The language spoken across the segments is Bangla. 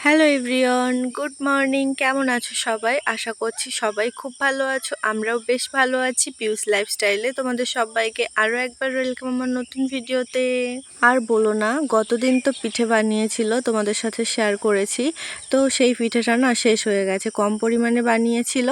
Hello everyone good morning. কেমন আছো সবাই? আশা করছি সবাই খুব ভালো আছো। আমরাও বেশ ভালো আছি পিউস লাইফস্টাইলে। তোমাদের সবাইকে আরও একবার ওয়েলকাম আমার নতুন ভিডিওতে। আর বলো না, গতদিন তো পিঠে বানিয়েছিল, তোমাদের সাথে শেয়ার করেছি। তো সেই পিঠেটা না শেষ হয়ে গেছে, কম পরিমাণে বানিয়েছিল।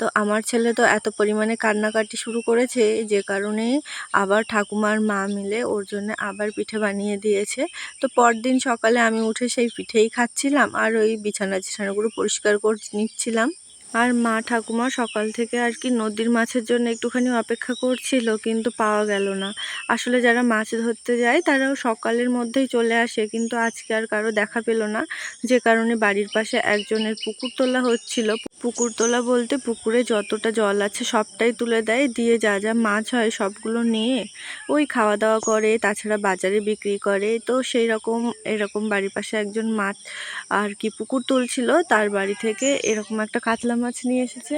তো আমার ছেলে তো এত পরিমাণে কান্নাকাটি শুরু করেছে যে কারণে আবার ঠাকুমার মা মিলে ওর জন্য আবার পিঠে বানিয়ে দিয়েছে। তো পরদিন সকালে আমি উঠে সেই পিঠেই খাচ্ছিলাম আর ওই বিছানা চিছানাগুলো পরিষ্কার করে নিচ্ছিলাম। আর মা ঠাকুমা সকাল থেকে আর কি নদীর মাছের জন্য একটুখানি অপেক্ষা করছিল, কিন্তু পাওয়া গেল না। আসলে যারা মাছ ধরতে যায়, তারাও সকালের মধ্যেই চলে আসে, কিন্তু আজকে আর কারও দেখা পেল না। যে কারণে বাড়ির পাশে একজনের পুকুর তোলা হচ্ছিল। পুকুর তোলা বলতে পুকুরে যতটা জল আছে সবটাই তুলে দেয়, দিয়ে যা যা মাছ হয় সবগুলো নিয়ে ওই খাওয়া দাওয়া করে, তাছাড়া বাজারে বিক্রি করে। তো সেই রকম, এরকম বাড়ির পাশে একজন মাছ আর কি পুকুর তুলছিল, তার বাড়ি থেকে এরকম একটা কাতলা মাছ নিয়ে এসেছে?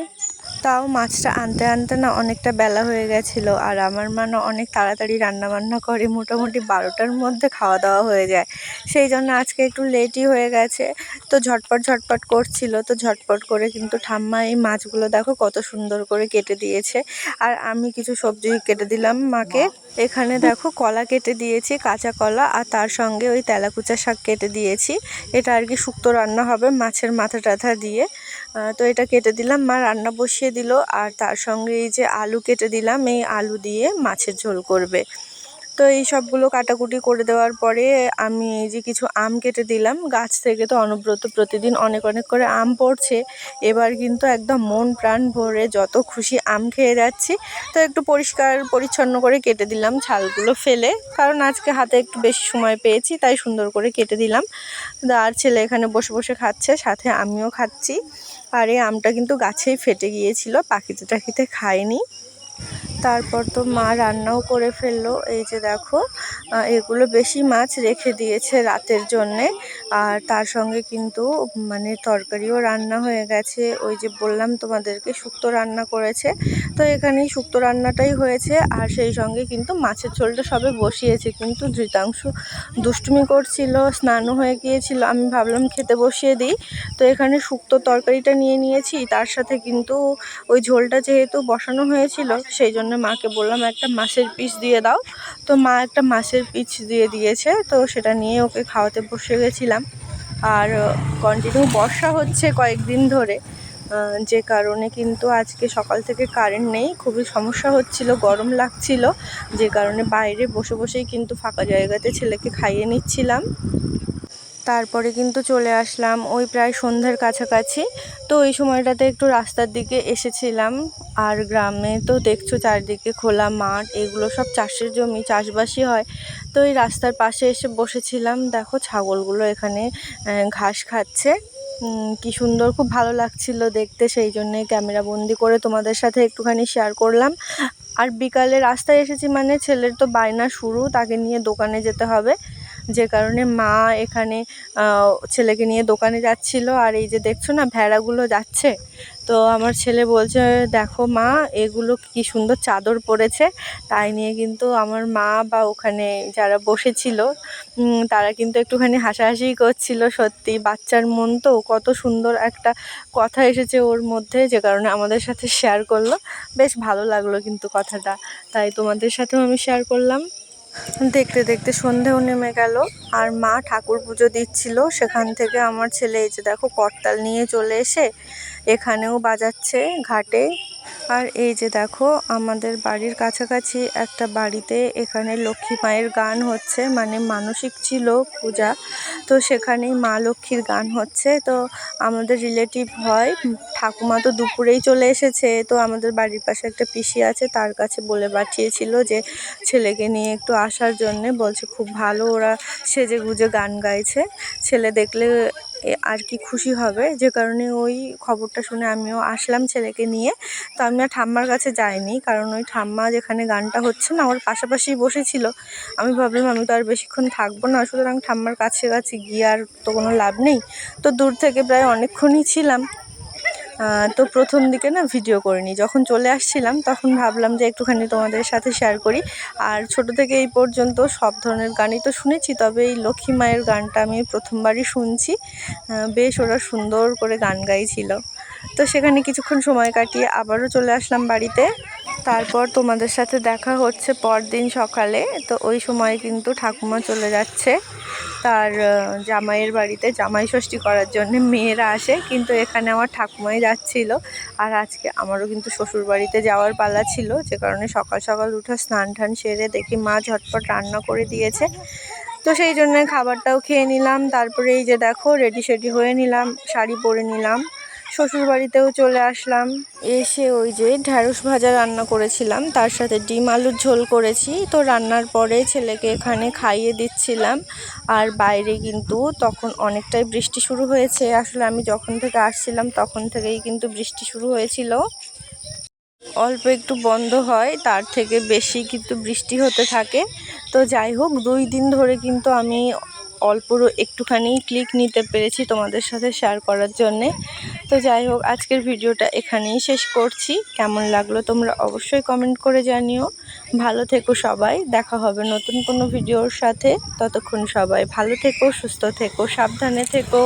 তাও মাছটা আনতে আনতে না অনেকটা বেলা হয়ে গেছিল আর আমার মা না অনেক তাড়াতাড়ি রান্না বান্না করে মোটামুটি বারোটার মধ্যে খাওয়া দাওয়া হয়ে যায়। সেই জন্য আজকে একটু লেটই হয়ে গেছে। তো ঝটপট ঝটপট করছিল। তো ঝটপট করে কিন্তু ঠাম্মা এই মাছগুলো দেখো কত সুন্দর করে কেটে দিয়েছে। আর আমি কিছু সবজি কেটে দিলাম মাকে। এখানে দেখো কলা কেটে দিয়েছি, কাঁচা কলা, আর তার সঙ্গে ওই তেলাকুচা শাক কেটে দিয়েছি। এটা আর কি শুক্তো রান্না হবে মাছের মাথা টাথা দিয়ে। তো এটা কেটে দিলাম, মা রান্না বসিয়ে দিল, আর তার সঙ্গে এই যে আলু কেটে দিলাম, এই আলু দিয়ে মাছের ঝোল করবে। তো এই সবগুলো কাটাকুটি করে দেওয়ার পরে আমি এই যে কিছু আম কেটে দিলাম। গাছ থেকে তো অনব্রত প্রতিদিন অনেক অনেক করে আম পড়ছে। এবার কিন্তু একদম মন প্রাণ ভরে যত খুশি আম খেয়ে যাচ্ছি। তো একটু পরিষ্কার পরিচ্ছন্ন করে কেটে দিলাম ছালগুলো ফেলে। কারণ আজকে হাতে একটু বেশি সময় পেয়েছি, তাই সুন্দর করে কেটে দিলাম। আর ছেলে এখানে বসে বসে খাচ্ছে, সাথে আমিও খাচ্ছি। আর এই আমটা কিন্তু গাছেই ফেটে গিয়েছিল পাখিতে টাকিতে খায়নি। তারপর তো মা রান্নাও করে ফেলল। এই যে দেখো এগুলো বেশি মাছ রেখে দিয়েছে রাতের জন্যে। আর তার সঙ্গে কিন্তু মানে তরকারিও রান্না হয়ে গেছে। ওই যে বললাম তোমাদেরকে, শুক্তো রান্না করেছে। তো এখানেই শুক্তো রান্নাটাই হয়েছে। আর সেই সঙ্গে কিন্তু মাছের ঝোলটা সবে বসিয়েছে। কিন্তু ধৃতাংশু দুষ্টুমি করছিল, স্নানও হয়ে গিয়েছিল। আমি ভাবলাম খেতে বসিয়ে দিই। তো এখানে শুক্তো তরকারিটা নিয়ে নিয়েছি। তার সাথে কিন্তু ওই ঝোলটা যেহেতু বসানো হয়েছিল, সেই জন্য মাকে বললাম, একটা মাছের পিস দিয়ে দাও। তো মা একটা মাছের পিস দিয়ে দিয়েছে, তো সেটা নিয়ে ওকে খাওয়াতে বসে গেছিলাম। আর কন্টিনিউ বর্ষা হচ্ছে কয়েকদিন ধরে। যে কারণে কিন্তু আজকে সকাল থেকে কারেন্ট নেই, খুবই সমস্যা হচ্ছিল, গরম লাগছিল। যে কারণে বাইরে বসে বসেই কিন্তু ফাঁকা জায়গাতে ছেলেকে খাইয়ে নিচ্ছিলাম। তারপরে কিন্তু চলে আসলাম ওই প্রায় সন্ধ্যের কাছাকাছি। তো ওই সময়টাতে একটু রাস্তার দিকে এসেছিলাম। আর গ্রামে তো দেখছ চারদিকে খোলা মাঠ, এগুলো সব চাষের জমি, চাষবাসই হয়। তো এই রাস্তার পাশে এসে বসেছিলাম। দেখো ছাগলগুলো এখানে ঘাস খাচ্ছে। কি সুন্দর, খুব ভালো লাগছিল দেখতে। সেই জন্যে ক্যামেরা বন্দি করে তোমাদের সাথে একটুখানি শেয়ার করলাম। আর বিকালে রাস্তায় এসেছি মানে ছেলের তো বায়না শুরু, তাকে নিয়ে দোকানে যেতে হবে। যে কারণে মা এখানে ছেলেকে নিয়ে দোকানে যাচ্ছিল। আর এই যে দেখছ না, ভেড়াগুলো যাচ্ছে। তো আমার ছেলে বলছে, দেখো মা, এগুলো কি সুন্দর চাদর পরেছে। তাই নিয়ে কিন্তু আমার মা বা ওখানে যারা বসেছিল তারা কিন্তু একটুখানি হাসাহাসি করছিল। সত্যি, বাচ্চার মন তো কত সুন্দর একটা কথা এসেছে ওর মধ্যে, যে কারণে আমাদের সাথে শেয়ার করল। বেশ ভালো লাগল কিন্তু কথাটা। তাই তোমাদের সাথেও আমি শেয়ার করলাম। দেখতে দেখতে সন্ধেও নেমে গেল আর মা ঠাকুর পুজো দিচ্ছিল। সেখান থেকে আমার ছেলে এই যে দেখো, করতাল নিয়ে চলে এসে এখানেও বাজাচ্ছে ঘাটে। আর এই যে দেখো, আমাদের বাড়ির কাছাকাছি একটা বাড়িতে এখানে লক্ষ্মী মায়ের গান হচ্ছে মানে মানসিক ছিল পূজা। তো সেখানেই মা লক্ষ্মীর গান হচ্ছে। তো আমাদের রিলেটিভ হয়, ঠাকুমা তো দুপুরেই চলে এসেছে, তো আমাদের বাড়ির পাশে একটা পিসি আছে, তার কাছে বলে পাঠিয়েছিল যে ছেলেকে নিয়ে একটু আসার জন্যে, বলছে খুব ভালো, ওরা সেজে গুজে গান গাইছে। ছেলে দেখলে আর কি খুশি হবে, যে কারণে ওই খবরটা শুনে আমিও আসলাম ছেলেকে নিয়ে। তো আমি আর ঠাম্মার কাছে যাইনি, কারণ ওই ঠাম্মা যেখানে গানটা হচ্ছে না, ওর পাশাপাশি বসেছিল। আমি ভাবলাম আমি তো আর বেশিক্ষণ থাকব না, সুতরাং ঠাম্মার কাছে কাছে গিয়ে আর তো কোনো লাভ নেই। তো দূর থেকে প্রায় অনেকক্ষণই ছিলাম। তো প্রথম দিকে না ভিডিও করিনি। যখন চলে আসছিলাম, তখন ভাবলাম যে একটুখানি তোমাদের সাথে শেয়ার করি। আর ছোট থেকে এই পর্যন্ত সব ধরনের গানই তো শুনেছি, তবে এই লক্ষ্মী মায়ের গানটা আমি প্রথমবারই শুনছি। বেশ ওরা সুন্দর করে গান গাইছিল। তো সেখানে কিছুক্ষণ সময় কাটিয়ে আবারও চলে আসলাম বাড়িতে। তারপর তোমাদের সাথে দেখা হচ্ছে পরদিন সকালে, তো ওই সময় কিন্তু ঠাকুমা চলে যাচ্ছে। তার জামাইয়ের বাড়িতে, জামাই ষষ্ঠী করার জন্য মেয়েরা আসে, কিন্তু এখানে আমার ঠাকুমাই যাচ্ছিল। আর আজকে আমারও কিন্তু শ্বশুর বাড়িতে যাওয়ার পালা ছিল, যে কারণে সকাল সকাল উঠে স্নান টান সেরে দেখি মা ঝটপট রান্না করে দিয়েছে। তো সেই জন্য খাবারটাও খেয়ে নিলাম, তারপরে এই যে দেখো রেডি সেডি হয়ে নিলাম, শাড়ি পরে নিলাম। শ্বশুর বাড়িতেও চলে আসলাম। এসে ওই যে ঢ্যাঁড়স ভাজা রান্না করেছিলাম, তার সাথে ডিম আলুর ঝোল করেছি। তো রান্নার পরে ছেলেকে এখানে খাইয়ে দিচ্ছিলাম, আর বাইরে কিন্তু তখন অনেকটাই বৃষ্টি শুরু হয়েছে। আসলে আমি যখন থেকে আসছিলাম, তখন থেকেই কিন্তু বৃষ্টি শুরু হয়েছিল। অল্প একটু বন্ধ হয়, তার থেকে বেশি কিন্তু বৃষ্টি হতে থাকে। তো যাই হোক, দুই দিন ধরে কিন্তু আমি অল্প একটুখানি ক্লিক নিতে পেরেছি তোমাদের সাথে শেয়ার করার জন্যে। তো যাই হোক, আজকের ভিডিওটা এখানেই শেষ করছি। কেমন লাগল তোমরা অবশ্যই কমেন্ট করে জানিও। ভালো থেকো সবাই, দেখা হবে নতুন কোনো ভিডিওর সাথে। ততক্ষণ সবাই ভালো থেকো, সুস্থ থেকো, সাবধানে থেকো।